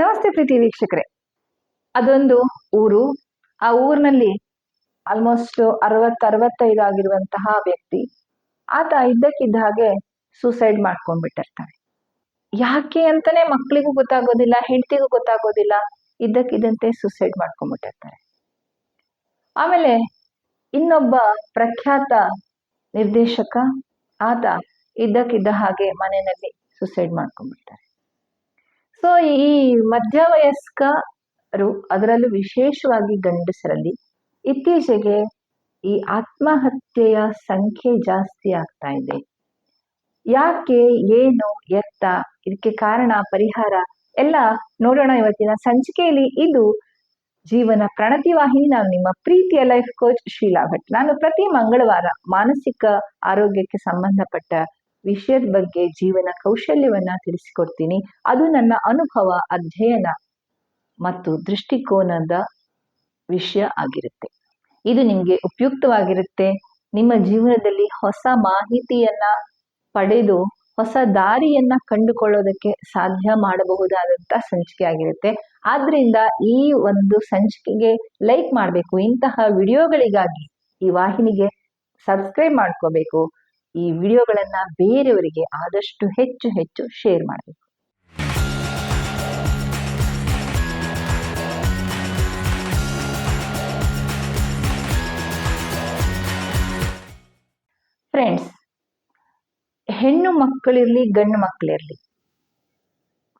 ನಮಸ್ತೆ ಪ್ರೀತಿ ವೀಕ್ಷಕರೇ. ಅದೊಂದು ಊರು. ಆ ಊರಿನಲ್ಲಿ ಆಲ್ಮೋಸ್ಟ್ ಅರವತ್ತು, ಅರವತ್ತೈದು ಆಗಿರುವಂತಹ ವ್ಯಕ್ತಿ. ಆತ ಇದ್ದಕ್ಕಿದ್ದ ಹಾಗೆ ಸೂಸೈಡ್ ಮಾಡ್ಕೊಂಡ್ಬಿಟ್ಟಿರ್ತಾನೆ. ಯಾಕೆ ಅಂತಾನೆ ಮಕ್ಕಳಿಗೂ ಗೊತ್ತಾಗೋದಿಲ್ಲ, ಹೆಂಡತಿಗೂ ಗೊತ್ತಾಗೋದಿಲ್ಲ. ಇದ್ದಕ್ಕಿದ್ದಂತೆ ಸೂಸೈಡ್ ಮಾಡ್ಕೊಂಡ್ಬಿಟ್ಟಿರ್ತಾರೆ. ಆಮೇಲೆ ಇನ್ನೊಬ್ಬ ಪ್ರಖ್ಯಾತ ನಿರ್ದೇಶಕ ಆತ ಇದ್ದಕ್ಕಿದ್ದ ಹಾಗೆ ಮನೆಯಲ್ಲಿ ಸೂಸೈಡ್ ಮಾಡ್ಕೊಂಡ್ಬಿಡ್ತಾರೆ. ಸೊ ಈ ಮಧ್ಯವಯಸ್ಕರು ಅದರಲ್ಲೂ ವಿಶೇಷವಾಗಿ ಗಂಡಸರಲ್ಲಿ ಇತ್ತೀಚೆಗೆ ಈ ಆತ್ಮಹತ್ಯೆಯ ಸಂಖ್ಯೆ ಜಾಸ್ತಿ ಆಗ್ತಾ ಇದೆ. ಯಾಕೆ, ಏನು, ಎತ್ತ, ಇದಕ್ಕೆ ಕಾರಣ, ಪರಿಹಾರ ಎಲ್ಲ ನೋಡೋಣ ಇವತ್ತಿನ ಸಂಚಿಕೆಯಲ್ಲಿ. ಇದು ಜೀವನ ಪ್ರಣತಿ ವಾಹಿನಿ, ನಾನು ನಿಮ್ಮ ಪ್ರೀತಿಯ ಲೈಫ್ ಕೋಚ್ ಶೀಲಾ ಭಟ್. ನಾನು ಪ್ರತಿ ಮಂಗಳವಾರ ಮಾನಸಿಕ ಆರೋಗ್ಯಕ್ಕೆ ಸಂಬಂಧಪಟ್ಟ ವಿಷಯದ ಬಗ್ಗೆ ಜೀವನ ಕೌಶಲ್ಯವನ್ನ ತಿಳಿಸಿಕೊಡ್ತೀನಿ. ಅದು ನನ್ನ ಅನುಭವ, ಅಧ್ಯಯನ ಮತ್ತು ದೃಷ್ಟಿಕೋನದ ವಿಷಯ ಆಗಿರುತ್ತೆ. ಇದು ನಿಮಗೆ ಉಪಯುಕ್ತವಾಗಿರುತ್ತೆ. ನಿಮ್ಮ ಜೀವನದಲ್ಲಿ ಹೊಸ ಮಾಹಿತಿಯನ್ನ ಪಡೆದು, ಹೊಸ ದಾರಿಯನ್ನ ಕಂಡುಕೊಳ್ಳೋದಕ್ಕೆ ಸಾಧ್ಯ ಮಾಡಬಹುದಾದಂತ ಸಂಚಿಕೆ ಆಗಿರುತ್ತೆ. ಆದ್ರಿಂದ ಈ ಒಂದು ಸಂಚಿಕೆಗೆ ಲೈಕ್ ಮಾಡಬೇಕು. ಇಂತಹ ವಿಡಿಯೋಗಳಿಗಾಗಿ ಈ ವಾಹಿನಿಗೆ ಸಬ್ಸ್ಕ್ರೈಬ್ ಮಾಡ್ಕೋಬೇಕು. ಈ ವಿಡಿಯೋಗಳನ್ನ ಬೇರೆಯವರಿಗೆ ಆದಷ್ಟು ಹೆಚ್ಚು ಹೆಚ್ಚು ಶೇರ್ ಮಾಡಬೇಕು. ಫ್ರೆಂಡ್ಸ್ ಹೆಣ್ಣು ಮಕ್ಕಳಿರ್ಲಿ, ಗಂಡು ಮಕ್ಕಳಿರ್ಲಿ,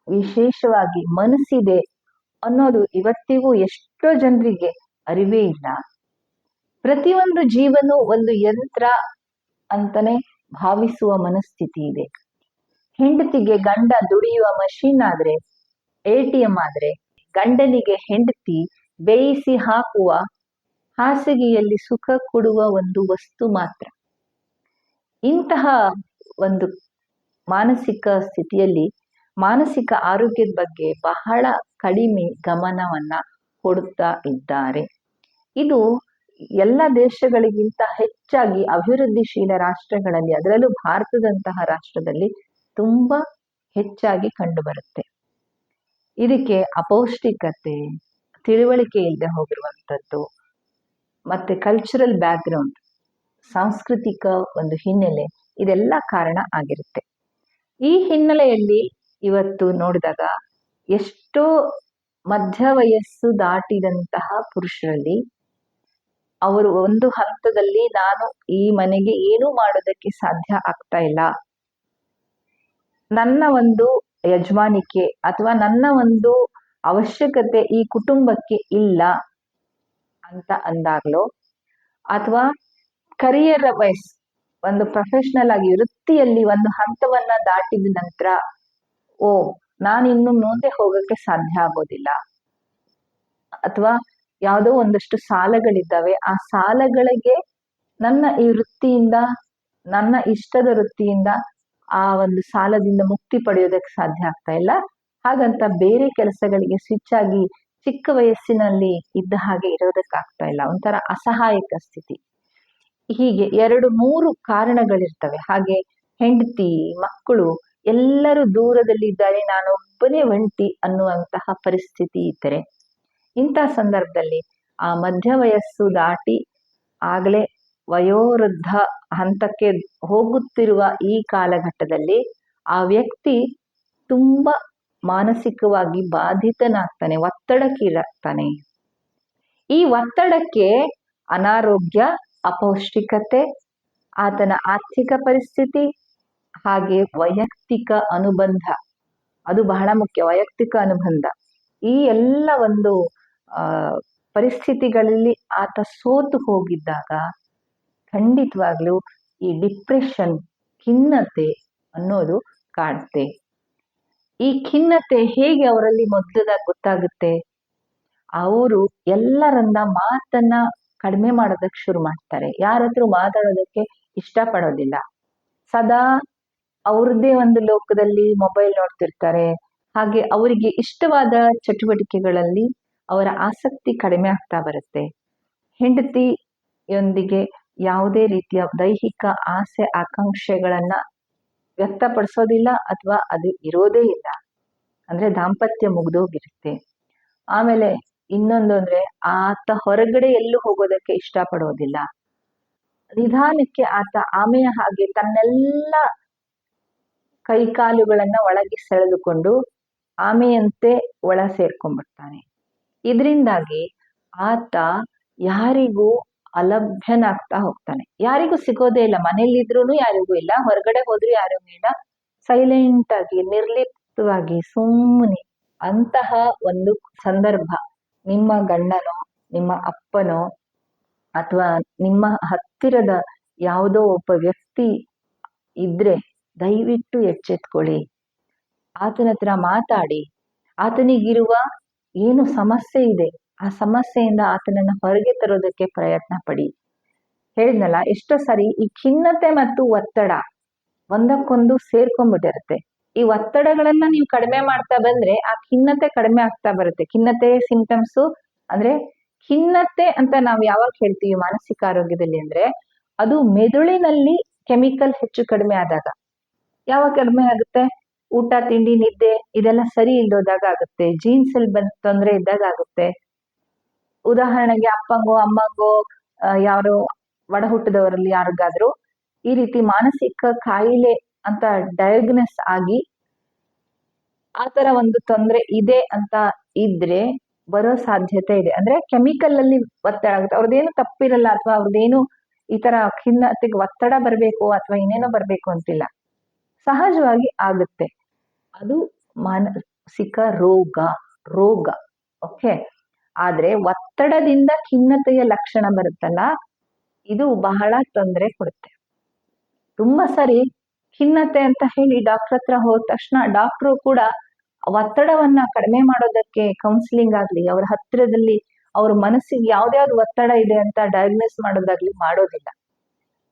ವಿಶೇಷವಾಗಿ ಮನಸ್ಸಿದೆ ಅನ್ನೋದು ಇವತ್ತಿಗೂ ಎಷ್ಟೋ ಜನರಿಗೆ ಅರಿವೇ ಇಲ್ಲ. ಪ್ರತಿಯೊಂದು ಜೀವನು ಒಂದು ಯಂತ್ರ ಅಂತಾನೆ ಭಾವಿಸುವ ಮನಸ್ಥಿತಿ ಇದೆ. ಹೆಂಡತಿಗೆ ಗಂಡ ದುಡಿಯುವ ಮಷೀನ್ ಆದ್ರೆ ಎ ಟಿ ಎಂ ಆದ್ರೆ, ಗಂಡನಿಗೆ ಹೆಂಡತಿ ಬೇಯಿಸಿ ಹಾಕುವ ಹಾಸಿಗೆಯಲ್ಲಿ ಸುಖ ಕೊಡುವ ಒಂದು ವಸ್ತು ಮಾತ್ರ. ಇಂತಹ ಒಂದು ಮಾನಸಿಕ ಸ್ಥಿತಿಯಲ್ಲಿ ಮಾನಸಿಕ ಆರೋಗ್ಯದ ಬಗ್ಗೆ ಬಹಳ ಕಡಿಮೆ ಗಮನವನ್ನ ಕೊಡುತ್ತಾ ಇದ್ದಾರೆ. ಇದು ಎಲ್ಲ ದೇಶಗಳಿಗಿಂತ ಹೆಚ್ಚಾಗಿ ಅಭಿವೃದ್ಧಿಶೀಲ ರಾಷ್ಟ್ರಗಳಲ್ಲಿ, ಅದರಲ್ಲೂ ಭಾರತದಂತಹ ರಾಷ್ಟ್ರದಲ್ಲಿ ತುಂಬಾ ಹೆಚ್ಚಾಗಿ ಕಂಡುಬರುತ್ತೆ. ಇದಕ್ಕೆ ಅಪೌಷ್ಟಿಕತೆ, ತಿಳುವಳಿಕೆ ಇಲ್ಲದೆ ಹೋಗಿರುವಂಥದ್ದು, ಮತ್ತೆ ಕಲ್ಚರಲ್ ಬ್ಯಾಕ್ಗ್ರೌಂಡ್ ಸಾಂಸ್ಕೃತಿಕ ಒಂದು ಹಿನ್ನೆಲೆ, ಇದೆಲ್ಲ ಕಾರಣ ಆಗಿರುತ್ತೆ. ಈ ಹಿನ್ನೆಲೆಯಲ್ಲಿ ಇವತ್ತು ನೋಡಿದಾಗ ಎಷ್ಟೋ ಮಧ್ಯ ವಯಸ್ಸು ದಾಟಿದಂತಹ ಪುರುಷರಲ್ಲಿ ಅವರು ಒಂದು ಹಂತದಲ್ಲಿ ನಾನು ಈ ಮನೆಗೆ ಏನೂ ಮಾಡೋದಕ್ಕೆ ಸಾಧ್ಯ ಆಗ್ತಾ ಇಲ್ಲ. ನನ್ನ ಒಂದು ಯಜಮಾನಿಕೆ ಅಥವಾ ನನ್ನ ಒಂದು ಅವಶ್ಯಕತೆ ಈ ಕುಟುಂಬಕ್ಕೆ ಇಲ್ಲ ಅಂತ ಅಂದಾಗ್ಲೋ, ಅಥವಾ ಕರಿಯರ್ ವೈಸ್ ಒಂದು ಪ್ರೊಫೆಷನಲ್ ಆಗಿ ವೃತ್ತಿಯಲ್ಲಿ ಒಂದು ಹಂತವನ್ನ ದಾಟಿದ ನಂತರ, ಓ, ನಾನಿನ್ನು ಮುಂದೆ ಹೋಗಕ್ಕೆ ಸಾಧ್ಯ ಆಗೋದಿಲ್ಲ. ಅಥವಾ ಯಾವುದೋ ಒಂದಷ್ಟು ಸಾಲಗಳಿದ್ದಾವೆ. ಆ ಸಾಲಗಳಿಗೆ ನನ್ನ ಈ ವೃತ್ತಿಯಿಂದ, ನನ್ನ ಇಷ್ಟದ ವೃತ್ತಿಯಿಂದ ಆ ಒಂದು ಸಾಲದಿಂದ ಮುಕ್ತಿ ಪಡೆಯೋದಕ್ಕೆ ಸಾಧ್ಯ ಆಗ್ತಾ ಇಲ್ಲ. ಹಾಗಂತ ಬೇರೆ ಕೆಲಸಗಳಿಗೆ ಸ್ವಿಚ್ ಆಗಿ ಚಿಕ್ಕ ವಯಸ್ಸಿನಲ್ಲಿ ಇದ್ದ ಹಾಗೆ ಇರೋದಕ್ಕಾಗ್ತಾ ಇಲ್ಲ. ಒಂಥರ ಅಸಹಾಯಕ ಸ್ಥಿತಿ. ಹೀಗೆ ಎರಡು, ಮೂರು ಕಾರಣಗಳಿರ್ತವೆ. ಹಾಗೆ ಹೆಂಡತಿ, ಮಕ್ಕಳು ಎಲ್ಲರೂ ದೂರದಲ್ಲಿ ಇದ್ದಾರೆ ನಾನೊಬ್ಬನೇ ಒಂಟಿ ಅನ್ನುವಂತಹ ಪರಿಸ್ಥಿತಿ ಇದ್ದರೆ ಇಂತಹ ಸಂದರ್ಭದಲ್ಲಿ ಆ ಮಧ್ಯ ವಯಸ್ಸು ದಾಟಿ ಆಗಲೇ ವಯೋವೃದ್ಧ ಹಂತಕ್ಕೆ ಹೋಗುತ್ತಿರುವ ಈ ಕಾಲಘಟ್ಟದಲ್ಲಿ ಆ ವ್ಯಕ್ತಿ ತುಂಬ ಮಾನಸಿಕವಾಗಿ ಬಾಧಿತನಾಗ್ತಾನೆ, ಒತ್ತಡಕ್ಕೀಡಾಗ್ತಾನೆ. ಈ ಒತ್ತಡಕ್ಕೆ ಅನಾರೋಗ್ಯ, ಅಪೌಷ್ಟಿಕತೆ, ಆತನ ಆರ್ಥಿಕ ಪರಿಸ್ಥಿತಿ ಹಾಗೆ ವೈಯಕ್ತಿಕ ಅನುಬಂಧ, ಅದು ಬಹಳ ಮುಖ್ಯ, ವೈಯಕ್ತಿಕ ಅನುಬಂಧ, ಈ ಎಲ್ಲ ಒಂದು ಪರಿಸ್ಥಿತಿಗಳಲ್ಲಿ ಆತ ಸೋತು ಹೋಗಿದ್ದಾಗ ಖಂಡಿತವಾಗ್ಲೂ ಈ ಡಿಪ್ರೆಷನ್ ಖಿನ್ನತೆ ಅನ್ನೋದು ಕಾಡುತ್ತೆ ಈ ಖಿನ್ನತೆ ಹೇಗೆ ಅವರಲ್ಲಿ ಮೊದಲದಾಗ ಗೊತ್ತಾಗುತ್ತೆ? ಅವರು ಎಲ್ಲರನ್ನ ಮಾತನ್ನ ಕಡಿಮೆ ಮಾಡೋದಕ್ಕೆ ಶುರು ಮಾಡ್ತಾರೆ. ಯಾರ ಹತ್ರ ಮಾತಾಡೋದಕ್ಕೆ ಇಷ್ಟಪಡೋದಿಲ್ಲ. ಸದಾ ಅವ್ರದ್ದೇ ಒಂದು ಲೋಕದಲ್ಲಿ ಮೊಬೈಲ್ ನೋಡ್ತಿರ್ತಾರೆ. ಹಾಗೆ ಅವರಿಗೆ ಇಷ್ಟವಾದ ಚಟುವಟಿಕೆಗಳಲ್ಲಿ ಅವರ ಆಸಕ್ತಿ ಕಡಿಮೆ ಆಗ್ತಾ ಬರುತ್ತೆ. ಹೆಂಡತಿಯೊಂದಿಗೆ ಯಾವುದೇ ರೀತಿಯ ದೈಹಿಕ ಆಸೆ, ಆಕಾಂಕ್ಷೆಗಳನ್ನು ವ್ಯಕ್ತಪಡಿಸೋದಿಲ್ಲ ಅಥವಾ ಅದು ಇರೋದೇ ಇಲ್ಲ. ಅಂದ್ರೆ ದಾಂಪತ್ಯ ಮುಗಿದೋಗಿರುತ್ತೆ. ಆಮೇಲೆ ಇನ್ನೊಂದು ಅಂದ್ರೆ ಆತ ಹೊರಗಡೆ ಎಲ್ಲೂ ಹೋಗೋದಕ್ಕೆ ಇಷ್ಟಪಡೋದಿಲ್ಲ. ನಿಧಾನಕ್ಕೆ ಆತ ಆಮೆಯ ಹಾಗೆ ತನ್ನೆಲ್ಲ ಕೈಕಾಲುಗಳನ್ನು ಒಳಗೆ ಸೆಳೆದುಕೊಂಡು ಆಮೆಯಂತೆ ಒಳ ಸೇರ್ಕೊಂಡ್ಬಿಡ್ತಾನೆ. ಇದರಿಂದಾಗಿ ಆತ ಯಾರಿಗೂ ಅಲಭ್ಯನಾಗ್ತಾ ಹೋಗ್ತಾನೆ. ಯಾರಿಗೂ ಸಿಗೋದೇ ಇಲ್ಲ. ಮನೇಲಿದ್ರೂ ಯಾರಿಗೂ ಇಲ್ಲ. ಹೊರಗಡೆ ಹೋದ್ರೂ ಯಾರಿಗೂ ಇಲ್ಲ. ಸೈಲೆಂಟ್ ಆಗಿ, ನಿರ್ಲಿಪ್ತವಾಗಿ, ಸುಮ್ಮನೆ ಅಂತಹ ಒಂದು ಸಂದರ್ಭ ನಿಮ್ಮ ಗಂಡನೋ, ನಿಮ್ಮ ಅಪ್ಪನೋ ಅಥವಾ ನಿಮ್ಮ ಹತ್ತಿರದ ಯಾವುದೋ ಒಬ್ಬ ವ್ಯಕ್ತಿ ಇದ್ರೆ ದಯವಿಟ್ಟು ಎಚ್ಚೆತ್ಕೊಳ್ಳಿ. ಆತನ ಹತ್ರ ಮಾತಾಡಿ. ಆತನಿಗಿರುವ ಏನು ಸಮಸ್ಯೆ ಇದೆ? ಆ ಸಮಸ್ಯೆಯಿಂದ ಆತನನ್ನು ಹೊರಗೆ ತರೋದಕ್ಕೆ ಪ್ರಯತ್ನ ಪಡಿ. ಹೇಳಿದ್ನಲ್ಲ, ಎಷ್ಟೋ ಸರಿ ಈ ಖಿನ್ನತೆ ಮತ್ತು ಒತ್ತಡ ಒಂದಕ್ಕೊಂದು ಸೇರ್ಕೊಂಡ್ಬಿಟ್ಟಿರುತ್ತೆ. ಈ ಒತ್ತಡಗಳನ್ನ ನೀವು ಕಡಿಮೆ ಮಾಡ್ತಾ ಬಂದ್ರೆ ಆ ಖಿನ್ನತೆ ಕಡಿಮೆ ಆಗ್ತಾ ಬರುತ್ತೆ. ಖಿನ್ನತೆ ಸಿಂಪ್ಟಮ್ಸು ಅಂದ್ರೆ ಖಿನ್ನತೆ ಅಂತ ನಾವು ಯಾವಾಗ ಹೇಳ್ತೀವಿ ಮಾನಸಿಕ ಆರೋಗ್ಯದಲ್ಲಿ ಅಂದ್ರೆ ಅದು ಮೆದುಳಿನಲ್ಲಿ ಕೆಮಿಕಲ್ ಹೆಚ್ಚು ಕಡಿಮೆ ಆದಾಗ. ಯಾವಾಗ ಕಡಿಮೆ ಆಗುತ್ತೆ? ಊಟ, ತಿಂಡಿ, ನಿದ್ದೆ ಇದೆಲ್ಲ ಸರಿ ಇಲ್ದೋದಾಗ ಆಗುತ್ತೆ. ಜೀನ್ಸ್ ಅಲ್ಲಿ ಬಂದ್ ತೊಂದರೆ ಇದ್ದಾಗ ಆಗುತ್ತೆ. ಉದಾಹರಣೆಗೆ ಅಪ್ಪಂಗೋ, ಅಮ್ಮಂಗೋ ಯಾರು ಒಡ ಹುಟ್ಟದವರಲ್ಲಿ ಯಾರಿಗಾದ್ರೂ ಈ ರೀತಿ ಮಾನಸಿಕ ಕಾಯಿಲೆ ಅಂತ ಡಯಾಗ್ನಸ್ ಆಗಿ ಆತರ ಒಂದು ತೊಂದರೆ ಇದೆ ಅಂತ ಇದ್ರೆ ಬರೋ ಸಾಧ್ಯತೆ ಇದೆ. ಅಂದ್ರೆ ಕೆಮಿಕಲ್ ಅಲ್ಲಿ ಒತ್ತಡ ಆಗುತ್ತೆ. ಅವ್ರದ್ದೇನು ತಪ್ಪಿರಲ್ಲ ಅಥವಾ ಅವ್ರದ್ದೇನು ಈ ತರ ಖಿನ್ನತೆಗೆ ಒತ್ತಡ ಬರಬೇಕು ಅಥವಾ ಇನ್ನೇನೋ ಬರಬೇಕು ಅಂತಿಲ್ಲ. ಸಹಜವಾಗಿ ಆಗುತ್ತೆ. ಅದು ಮಾನಸಿಕ ರೋಗ ರೋಗ ಓಕೆ ಆದ್ರೆ ಒತ್ತಡದಿಂದ ಖಿನ್ನತೆಯ ಲಕ್ಷಣ ಬರುತ್ತಲ್ಲ, ಇದು ಬಹಳ ತೊಂದರೆ ಕೊಡುತ್ತೆ. ತುಂಬಾ ಸರಿ ಖಿನ್ನತೆ ಅಂತ ಹೇಳಿ ಡಾಕ್ಟರ್ ಹತ್ರ ಹೋದ ತಕ್ಷಣ ಡಾಕ್ಟ್ರು ಕೂಡ ಒತ್ತಡವನ್ನ ಕಡಿಮೆ ಮಾಡೋದಕ್ಕೆ ಕೌನ್ಸಿಲಿಂಗ್ ಆಗಲಿ, ಅವ್ರ ಹತ್ತಿರದಲ್ಲಿ ಅವ್ರ ಮನಸ್ಸಿಗೆ ಯಾವ್ದ್ಯಾವ್ದು ಒತ್ತಡ ಇದೆ ಅಂತ ಡಯಾಗ್ನೋಸ್ ಮಾಡೋದಾಗ್ಲಿ ಮಾಡೋದಿಲ್ಲ.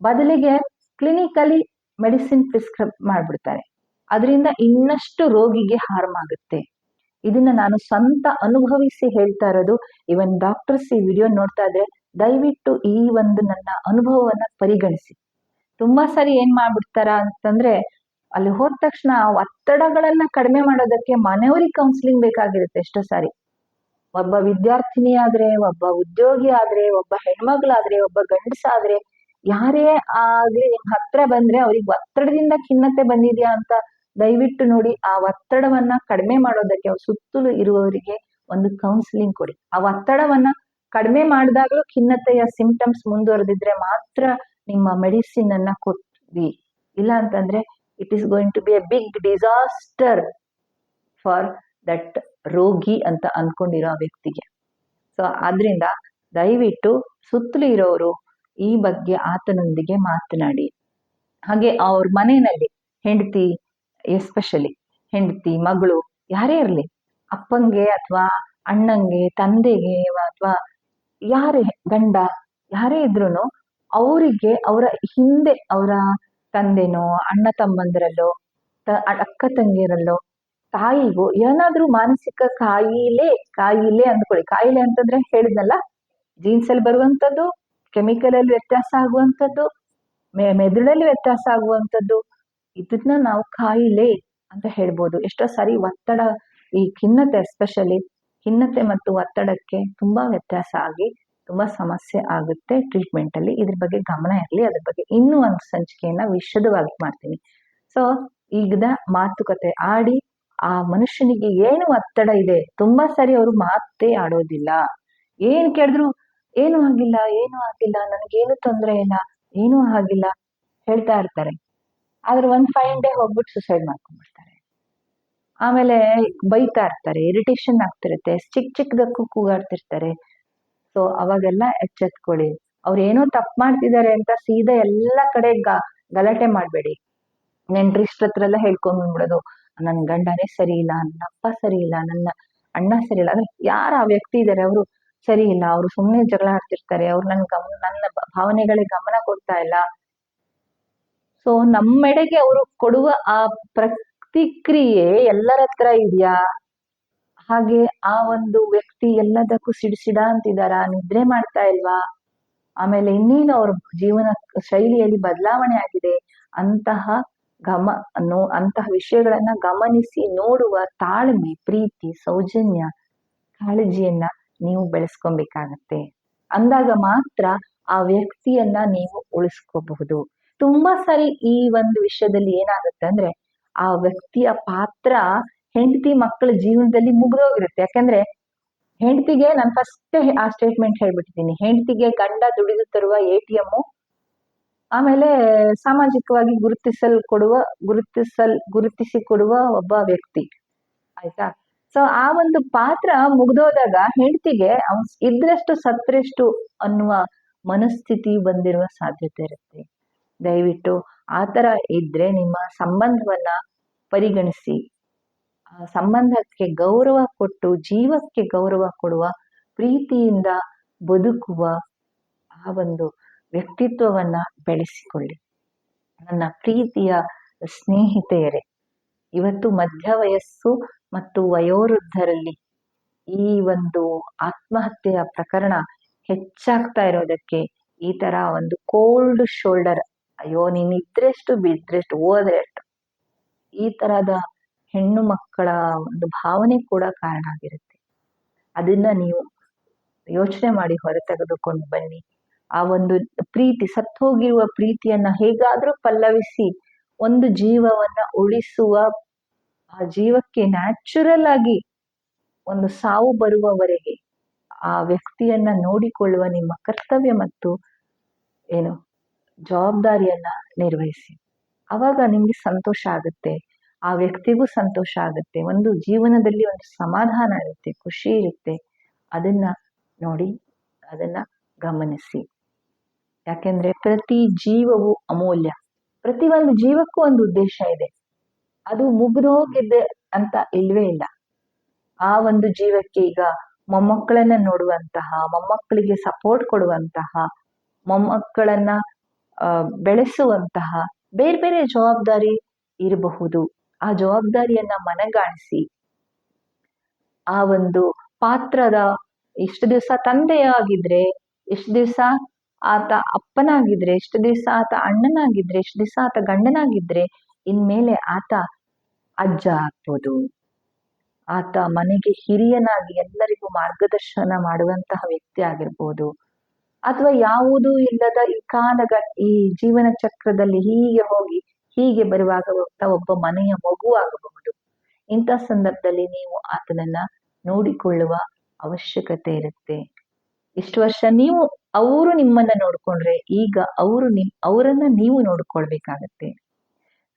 ಬದಲಿಗೆ ಕ್ಲಿನಿಕಲಿ ಮೆಡಿಸಿನ್ ಪ್ರಿಸ್ಕ್ರೈಬ್ ಮಾಡ್ಬಿಡ್ತಾರೆ. ಅದರಿಂದ ಇನ್ನಷ್ಟು ರೋಗಿಗೆ ಹಾರ್ಮ್ ಆಗುತ್ತೆ ಇದನ್ನ ನಾನು ಸ್ವಂತ ಅನುಭವಿಸಿ ಹೇಳ್ತಾ ಇರೋದು ಇವನ್ ಡಾಕ್ಟರ್ಸ್ ಈ ವಿಡಿಯೋ ನೋಡ್ತಾ ಇದ್ರೆ ದಯವಿಟ್ಟು ಈ ಒಂದು ನನ್ನ ಅನುಭವವನ್ನ ಪರಿಗಣಿಸಿ. ತುಂಬಾ ಸರಿ ಏನ್ ಮಾಡ್ಬಿಡ್ತಾರ ಅಂತಂದ್ರೆ, ಅಲ್ಲಿ ಹೋದ ತಕ್ಷಣ ಒತ್ತಡಗಳನ್ನ ಕಡಿಮೆ ಮಾಡೋದಕ್ಕೆ ಮನೆಯವ್ರಿಗೆ ಕೌನ್ಸಿಲಿಂಗ್ ಬೇಕಾಗಿರುತ್ತೆ ಎಷ್ಟೋ ಸಾರಿ. ಒಬ್ಬ ವಿದ್ಯಾರ್ಥಿನಿ ಆದ್ರೆ ಒಬ್ಬ ಉದ್ಯೋಗಿ ಆದ್ರೆ, ಒಬ್ಬ ಹೆಣ್ಮಗ್ಳಾದ್ರೆ, ಒಬ್ಬ ಗಂಡಸಾದ್ರೆ, ಯಾರೇ ಆಗ್ಲಿ ನಿಮ್ ಹತ್ರ ಬಂದ್ರೆ ಅವ್ರಿಗೆ ಒತ್ತಡದಿಂದ ಖಿನ್ನತೆ ಬಂದಿದ್ಯಾ ಅಂತ ದಯವಿಟ್ಟು ನೋಡಿ ಆ ಒತ್ತಡವನ್ನ ಕಡಿಮೆ ಮಾಡೋದಕ್ಕೆ ಅವ್ರ ಸುತ್ತಲೂ ಇರುವವರಿಗೆ ಒಂದು ಕೌನ್ಸಿಲಿಂಗ್ ಕೊಡಿ. ಆ ಒತ್ತಡವನ್ನ ಕಡಿಮೆ ಮಾಡಿದಾಗಲೂ ಖಿನ್ನತೆಯ ಸಿಂಪ್ಟಮ್ಸ್ ಮುಂದುವರೆದಿದ್ರೆ ಮಾತ್ರ ನಿಮ್ಮ ಮೆಡಿಸಿನ್ ಅನ್ನ ಕೊಟ್ವಿ ಇಲ್ಲ ಅಂತಂದ್ರೆ it is going to be a big disaster for that ರೋಗಿ ಅಂತ ಅನ್ಕೊಂಡಿರೋ ವ್ಯಕ್ತಿಗೆ. ಸೊ ಆದ್ರಿಂದ ದಯವಿಟ್ಟು ಸುತ್ತಲೂ ಇರೋರು ಈ ಬಗ್ಗೆ ಆತನೊಂದಿಗೆ ಮಾತನಾಡಿ. ಹಾಗೆ ಅವ್ರ ಮನೆಯಲ್ಲಿ ಹೆಂಡತಿ ಎಸ್ಪೆಷಲಿ ಹೆಂಡತಿ, ಮಗಳು, ಯಾರೇ ಇರಲಿ, ಅಪ್ಪಂಗೆ ಅಥವಾ ಅಣ್ಣಂಗೆ, ತಂದೆಗೆ ಅಥವಾ ಯಾರೇ ಗಂಡ, ಯಾರೇ ಇದ್ರು ಅವರಿಗೆ ಅವರ ಹಿಂದೆ ಅವರ ತಂದೆನೋ, ಅಣ್ಣ ತಮ್ಮಂದಿರಲ್ಲೋ ಅಕ್ಕ ತಂಗಿಯರಲ್ಲೋ, ತಾಯಿಗೂ ಏನಾದ್ರೂ ಮಾನಸಿಕ ಕಾಯಿಲೆ ಕಾಯಿಲೆ ಅಂದ್ಕೊಳ್ಳಿ. ಕಾಯಿಲೆ ಅಂತಂದ್ರೆ ಹೇಳಿದ್ನಲ್ಲ ಜೀನ್ಸ್ ಅಲ್ಲಿ ಬರುವಂತದ್ದು ಕೆಮಿಕಲ್ ಅಲ್ಲಿ ವ್ಯತ್ಯಾಸ ಆಗುವಂಥದ್ದು ಮೆದುಳಲ್ಲಿ ವ್ಯತ್ಯಾಸ ಆಗುವಂಥದ್ದು ಇದನ್ನ ನಾವು ಕಾಯಿಲೆ ಅಂತ ಹೇಳ್ಬೋದು. ಎಷ್ಟೋ ಸಾರಿ ಒತ್ತಡ, ಈ ಖಿನ್ನತೆ ಎಸ್ಪೆಷಲಿ ಖಿನ್ನತೆ ಮತ್ತು ಒತ್ತಡಕ್ಕೆ ತುಂಬಾ ವ್ಯತ್ಯಾಸ ಆಗಿ ತುಂಬಾ ಸಮಸ್ಯೆ ಆಗುತ್ತೆ ಟ್ರೀಟ್ಮೆಂಟ್ ಅಲ್ಲಿ. ಇದ್ರ ಬಗ್ಗೆ ಗಮನ ಇರಲಿ, ಅದ್ರ ಬಗ್ಗೆ ಇನ್ನೂ ಒಂದು ಸಂಚಿಕೆಯನ್ನ ವಿಶದವಾಗಿ ಮಾಡ್ತೀನಿ. ಸೊ ಈಗದ ಮಾತುಕತೆ ಆಡಿ ಆ ಮನುಷ್ಯನಿಗೆ ಏನು ಒತ್ತಡ ಇದೆ? ತುಂಬಾ ಸರಿ ಅವರು ಮಾತೇ ಆಡೋದಿಲ್ಲ. ಏನ್ ಕೇಳಿದ್ರು, ಏನು ಆಗಿಲ್ಲ ಏನು ಆಗಿಲ್ಲ, ನನಗೇನು ತೊಂದರೆ ಇಲ್ಲ, ಏನೂ ಆಗಿಲ್ಲ, ಹೇಳ್ತಾ ಇರ್ತಾರೆ. ಆದ್ರೆ ಒಂದ್ ಫೈವ್ ಡೇ ಹೋಗ್ಬಿಟ್ಟು ಸುಸೈಡ್ ಮಾಡ್ಕೊಂಡ್ಬಿಡ್ತಾರೆ. ಆಮೇಲೆ ಬೈತಾ ಇರ್ತಾರೆ ಇರಿಟೇಷನ್ ಆಗ್ತಿರುತ್ತೆ ಚಿಕ್ಕ ಚಿಕ್ಕದಕ್ಕೂ ಕೂಗಾಡ್ತಿರ್ತಾರೆ. ಸೊ ಅವಾಗೆಲ್ಲ ಎಚ್ಚೆತ್ಕೊಳ್ಳಿ. ಅವ್ರು ಏನೋ ತಪ್ಪು ಮಾಡ್ತಿದ್ದಾರೆ ಅಂತ ಸೀದಾ ಎಲ್ಲ ಕಡೆ ಗಲಾಟೆ ಮಾಡಬೇಡಿ. ನೆಂಟ್ರಿಷ್ಟ್ರ ಹತ್ರ ಎಲ್ಲ ಹೇಳ್ಕೊಂಡು ಬಂದ್ಬಿಡೋದು. ನನ್ನ ಗಂಡನೇ ಸರಿ ಇಲ್ಲ ನನ್ನ ಅಪ್ಪ ಸರಿ ಇಲ್ಲ ನನ್ನ ಅಣ್ಣ ಸರಿ ಇಲ್ಲ ಅಂದ್ರೆ ಯಾರು ಆ ವ್ಯಕ್ತಿ ಇದ್ದಾರೆ ಅವರು? ಸರಿ ಇಲ್ಲ ಅವರು ಸುಮ್ಮನೆ ಜಗಳ ಆಡ್ತಿರ್ತಾರೆ. ಅವ್ರು ನನ್ನ ಗಮನ ನನ್ನ ಭಾವನೆಗಳಿಗೆ ಗಮನ ಕೊಡ್ತಾ ಇಲ್ಲ. ಸೊ ನಮ್ಮೆಡೆಗೆ ಅವರು ಕೊಡುವ ಆ ಪ್ರತಿಕ್ರಿಯೆ ಎಲ್ಲರ ಹತ್ರ ಇದೆಯಾ? ಹಾಗೆ ಆ ಒಂದು ವ್ಯಕ್ತಿ ಎಲ್ಲದಕ್ಕೂ ಸಿಡಿಸಿಡ ಅಂತಿದಾರ? ನಿದ್ರೆ ಮಾಡ್ತಾ ಇಲ್ವಾ? ಆಮೇಲೆ ಇನ್ನೇನು ಅವ್ರ ಜೀವನ ಶೈಲಿಯಲ್ಲಿ ಬದಲಾವಣೆ ಆಗಿದೆ? ಅಂತಹ ಗಮ ನೋ, ಅಂತಹ ವಿಷಯಗಳನ್ನ ಗಮನಿಸಿ ನೋಡುವ ತಾಳ್ಮೆ, ಪ್ರೀತಿ, ಸೌಜನ್ಯ, ಕಾಳಜಿಯನ್ನ ನೀವು ಬೆಳೆಸ್ಕೊಬೇಕಾಗತ್ತೆ. ಅಂದಾಗ ಮಾತ್ರ ಆ ವ್ಯಕ್ತಿಯನ್ನ ನೀವು ಉಳಿಸ್ಕೋಬಹುದು. ತುಂಬಾ ಸರಿ ಈ ಒಂದು ವಿಷಯದಲ್ಲಿ ಏನಾಗುತ್ತೆ ಅಂದ್ರೆ ಆ ವ್ಯಕ್ತಿಯ ಪಾತ್ರ ಹೆಂಡತಿ ಮಕ್ಕಳ ಜೀವನದಲ್ಲಿ ಮುಗಿದೋಗಿರುತ್ತೆ. ಯಾಕಂದ್ರೆ ಹೆಂಡತಿಗೆ ನಾನು ಫಸ್ಟ್ ಆ ಸ್ಟೇಟ್ಮೆಂಟ್ ಹೇಳ್ಬಿಟ್ಟಿದ್ದೀನಿ. ಹೆಂಡತಿಗೆ ಗಂಡ ದುಡಿದು ತರುವ ಎ ಟಿ ಎಂ ಆಮೇಲೆ ಸಾಮಾಜಿಕವಾಗಿ ಗುರುತಿಸಲ್ ಕೊಡುವ ಗುರುತಿಸಲ್ ಗುರುತಿಸಿ ಕೊಡುವ ಒಬ್ಬ ವ್ಯಕ್ತಿ. ಆಯ್ತಾ? ಸೊ ಆ ಒಂದು ಪಾತ್ರ ಮುಗ್ದೋದಾಗ ಹೆಂಡತಿಗೆ ಇದ್ರಷ್ಟು ಸತ್ರೆಷ್ಟು ಅನ್ನುವ ಮನಸ್ಥಿತಿ ಬಂದಿರುವ ಸಾಧ್ಯತೆ ಇರುತ್ತೆ. ದಯವಿಟ್ಟು ಆ ಥರ ಇದ್ದರೆ ನಿಮ್ಮ ಸಂಬಂಧವನ್ನ ಪರಿಗಣಿಸಿ. ಸಂಬಂಧಕ್ಕೆ ಗೌರವ ಕೊಟ್ಟು, ಜೀವಕ್ಕೆ ಗೌರವ ಕೊಡುವ, ಪ್ರೀತಿಯಿಂದ ಬದುಕುವ ಆ ಒಂದು ವ್ಯಕ್ತಿತ್ವವನ್ನ ಬೆಳೆಸಿಕೊಳ್ಳಿ. ನನ್ನ ಪ್ರೀತಿಯ ಸ್ನೇಹಿತೆಯರೇ, ಇವತ್ತು ಮಧ್ಯ ವಯಸ್ಸು ಮತ್ತು ವಯೋವೃದ್ಧರಲ್ಲಿ ಈ ಒಂದು ಆತ್ಮಹತ್ಯೆಯ ಪ್ರಕರಣ ಹೆಚ್ಚಾಗ್ತಾ ಇರೋದಕ್ಕೆ ಈ ಥರ ಒಂದು ಕೋಲ್ಡ್ ಶೋಲ್ಡರ್ ಅಯ್ಯೋ, ನೀನ್ ಇದ್ರೆಷ್ಟು ಬಿದ್ರೆಷ್ಟು ಹೋದ್ರೆಷ್ಟು ಈ ತರದ ಹೆಣ್ಣು ಮಕ್ಕಳ ಒಂದು ಭಾವನೆ ಕೂಡ ಕಾರಣ ಆಗಿರುತ್ತೆ. ಅದನ್ನ ನೀವು ಯೋಚನೆ ಮಾಡಿ ಹೊರ ತೆಗೆದುಕೊಂಡು ಬನ್ನಿ. ಆ ಒಂದು ಪ್ರೀತಿ, ಸತ್ತೋಗಿರುವ ಪ್ರೀತಿಯನ್ನ ಹೇಗಾದ್ರೂ ಪಲ್ಲವಿಸಿ ಒಂದು ಜೀವವನ್ನ ಉಳಿಸುವ, ಆ ಜೀವಕ್ಕೆ ನ್ಯಾಚುರಲ್ ಆಗಿ ಒಂದು ಸಾವು ಬರುವವರೆಗೆ ಆ ವ್ಯಕ್ತಿಯನ್ನ ನೋಡಿಕೊಳ್ಳುವ ನಿಮ್ಮ ಕರ್ತವ್ಯ ಮತ್ತು ಏನು? ಜವಾಬ್ದಾರಿಯನ್ನ ನಿರ್ವಹಿಸಿ. ಅವಾಗ ನಿಮಗೆ ಸಂತೋಷ ಆಗುತ್ತೆ. ಆ ವ್ಯಕ್ತಿಗೂ ಸಂತೋಷ ಆಗುತ್ತೆ. ಒಂದು ಜೀವನದಲ್ಲಿ ಒಂದು ಸಮಾಧಾನ ಇರುತ್ತೆ, ಖುಷಿ ಇರುತ್ತೆ. ಅದನ್ನ ನೋಡಿ, ಅದನ್ನ ಗಮನಿಸಿ. ಯಾಕೆಂದ್ರೆ ಪ್ರತಿ ಜೀವವು ಅಮೂಲ್ಯ. ಪ್ರತಿ ಒಂದು ಜೀವಕ್ಕೂ ಒಂದು ಉದ್ದೇಶ ಇದೆ. ಅದು ಮುಗಿದೋಗಿದೆ ಅಂತ ಇಲ್ವೇ ಇಲ್ಲ. ಆ ಒಂದು ಜೀವಕ್ಕೆ ಈಗ ಮೊಮ್ಮಕ್ಕಳನ್ನ ನೋಡುವಂತಹ, ಮೊಮ್ಮಕ್ಕಳಿಗೆ ಸಪೋರ್ಟ್ ಕೊಡುವಂತಹ, ಮೊಮ್ಮಕ್ಕಳನ್ನ ಬೆಳೆಸುವಂತಹ ಬೇರೆ ಬೇರೆ ಜವಾಬ್ದಾರಿ ಇರಬಹುದು. ಆ ಜವಾಬ್ದಾರಿಯನ್ನ ಮನಗಾಣಿಸಿ. ಆ ಒಂದು ಪಾತ್ರದ ಇಷ್ಟು ದಿವಸ ತಂದೆಯಾಗಿದ್ರೆ, ಎಷ್ಟು ದಿವಸ ಆತ ಅಪ್ಪನಾಗಿದ್ರೆ, ಎಷ್ಟು ದಿವಸ ಆತ ಅಣ್ಣನಾಗಿದ್ರೆ, ಎಷ್ಟು ದಿವಸ ಆತ ಗಂಡನಾಗಿದ್ರೆ, ಇನ್ಮೇಲೆ ಆತ ಅಜ್ಜ ಆಗ್ಬೋದು. ಆತ ಮನೆಗೆ ಹಿರಿಯನಾಗಿ ಎಲ್ಲರಿಗೂ ಮಾರ್ಗದರ್ಶನ ಮಾಡುವಂತಹ ವ್ಯಕ್ತಿ ಆಗಿರ್ಬೋದು. ಅಥವಾ ಯಾವುದೂ ಇಲ್ಲದ ಈ ಕಾಲಗ, ಈ ಜೀವನ ಚಕ್ರದಲ್ಲಿ ಹೀಗೆ ಹೋಗಿ, ಹೀಗೆ ಬರುವಾಗ ಒಬ್ಬ ಮನೆಯ ಮಗು ಆಗಬಹುದು. ಇಂಥ ಸಂದರ್ಭದಲ್ಲಿ ನೀವು ಆತನನ್ನ ನೋಡಿಕೊಳ್ಳುವ ಅವಶ್ಯಕತೆ ಇರುತ್ತೆ. ಇಷ್ಟು ವರ್ಷ ನೀವು, ಅವರು ನಿಮ್ಮನ್ನ ನೋಡ್ಕೊಂಡ್ರೆ ಈಗ ಅವರು ನಿಮ್ ಅವರನ್ನ ನೀವು ನೋಡ್ಕೊಳ್ಬೇಕಾಗತ್ತೆ.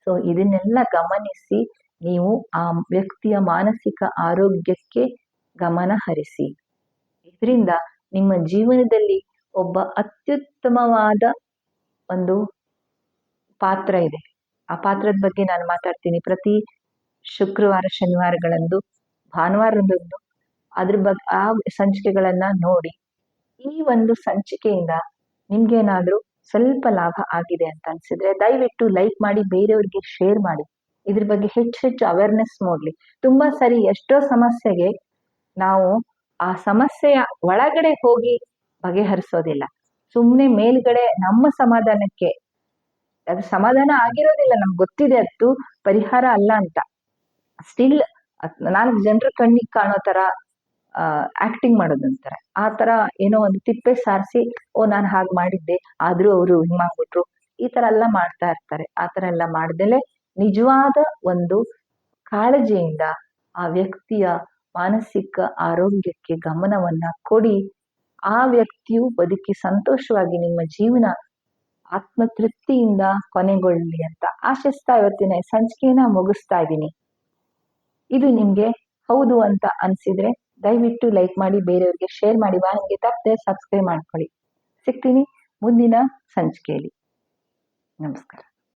ಸೊ ಇದನ್ನೆಲ್ಲ ಗಮನಿಸಿ, ನೀವು ಆ ವ್ಯಕ್ತಿಯ ಮಾನಸಿಕ ಆರೋಗ್ಯಕ್ಕೆ ಗಮನ ಹರಿಸಿ. ಇದರಿಂದ ನಿಮ್ಮ ಜೀವನದಲ್ಲಿ ಒಬ್ಬ ಅತ್ಯುತ್ತಮವಾದ ಒಂದು ಪಾತ್ರ ಇದೆ. ಆ ಪಾತ್ರದ ಬಗ್ಗೆ ನಾನು ಮಾತಾಡ್ತೀನಿ. ಪ್ರತಿ ಶುಕ್ರವಾರ, ಶನಿವಾರಗಳಂದು, ಭಾನುವಾರದಂದು ಅದ್ರ ಬಗ್ಗೆ ಆ ಸಂಚಿಕೆಗಳನ್ನ ನೋಡಿ, ಈ ಒಂದು ಸಂಚಿಕೆಯಿಂದ ನಿಮ್ಗೇನಾದ್ರೂ ಸ್ವಲ್ಪ ಲಾಭ ಆಗಿದೆ ಅಂತ ಅನ್ಸಿದ್ರೆ ದಯವಿಟ್ಟು ಲೈಕ್ ಮಾಡಿ, ಬೇರೆಯವ್ರಿಗೆ ಶೇರ್ ಮಾಡಿ. ಇದ್ರ ಬಗ್ಗೆ ಹೆಚ್ಚು ಹೆಚ್ಚು ಅವೇರ್ನೆಸ್ ಮೂಡಲಿ. ತುಂಬಾ ಸರಿ ಎಷ್ಟೋ ಸಮಸ್ಯೆಗೆ ನಾವು ಆ ಸಮಸ್ಯೆಯ ಒಳಗಡೆ ಹೋಗಿ ಬಗೆಹರಿಸೋದಿಲ್ಲ. ಸುಮ್ಮನೆ ಮೇಲ್ಗಡೆ ನಮ್ಮ ಸಮಾಧಾನಕ್ಕೆ, ಅದು ಸಮಾಧಾನ ಆಗಿರೋದಿಲ್ಲ, ನಮ್ಗೆ ಗೊತ್ತಿದೆ ಅದು ಪರಿಹಾರ ಅಲ್ಲ ಅಂತ. ಸ್ಟಿಲ್ ನಾಲ್ಕು ಜನರ ಕಣ್ಣಿಗೆ ಕಾಣೋ ತರ ಆಕ್ಟಿಂಗ್ ಮಾಡೋದಂತಾರೆ ಆ ತರ ಏನೋ ಒಂದು ತಿಪ್ಪೆ ಸಾರಿಸಿ, ಓ, ನಾನು ಹಾಗೆ ಮಾಡಿದ್ದೆ, ಆದ್ರೂ ಅವರು ಹಿಂಗಾಗ್ಬಿಟ್ರು ಈ ತರ ಎಲ್ಲ ಮಾಡ್ತಾ ಇರ್ತಾರೆ. ಆ ತರ ಎಲ್ಲ ಮಾಡ್ದಲೆ ನಿಜವಾದ ಒಂದು ಕಾಳಜಿಯಿಂದ ಆ ವ್ಯಕ್ತಿಯ ಮಾನಸಿಕ ಆರೋಗ್ಯಕ್ಕೆ ಗಮನವನ್ನ ಕೊಡಿ. ಆ ವ್ಯಕ್ತಿಯು ಬದುಕಿ ಸಂತೋಷವಾಗಿ ನಿಮ್ಮ ಜೀವನ ಆತ್ಮತೃಪ್ತಿಯಿಂದ ಕೊನೆಗೊಳ್ಳಲಿ ಅಂತ. ಆಶಿಸ್ತಾ ಇವತ್ತಿನ ಸಂಚಿಕೆಯನ್ನ ಮುಗಿಸ್ತಾ ಇದ್ದೀನಿ. ಇದು ನಿಮ್ಗೆ ಹೌದು ಅಂತ ಅನ್ಸಿದ್ರೆ ದಯವಿಟ್ಟು ಲೈಕ್ ಮಾಡಿ, ಬೇರೆಯವ್ರಿಗೆ ಶೇರ್ ಮಾಡಿ ನಿಮಗೆ ತಪ್ಪದೆ ಸಬ್ಸ್ಕ್ರೈಬ್ ಮಾಡ್ಕೊಳ್ಳಿ. ಸಿಗ್ತೀನಿ ಮುಂದಿನ ಸಂಚಿಕೆಯಲ್ಲಿ. ನಮಸ್ಕಾರ.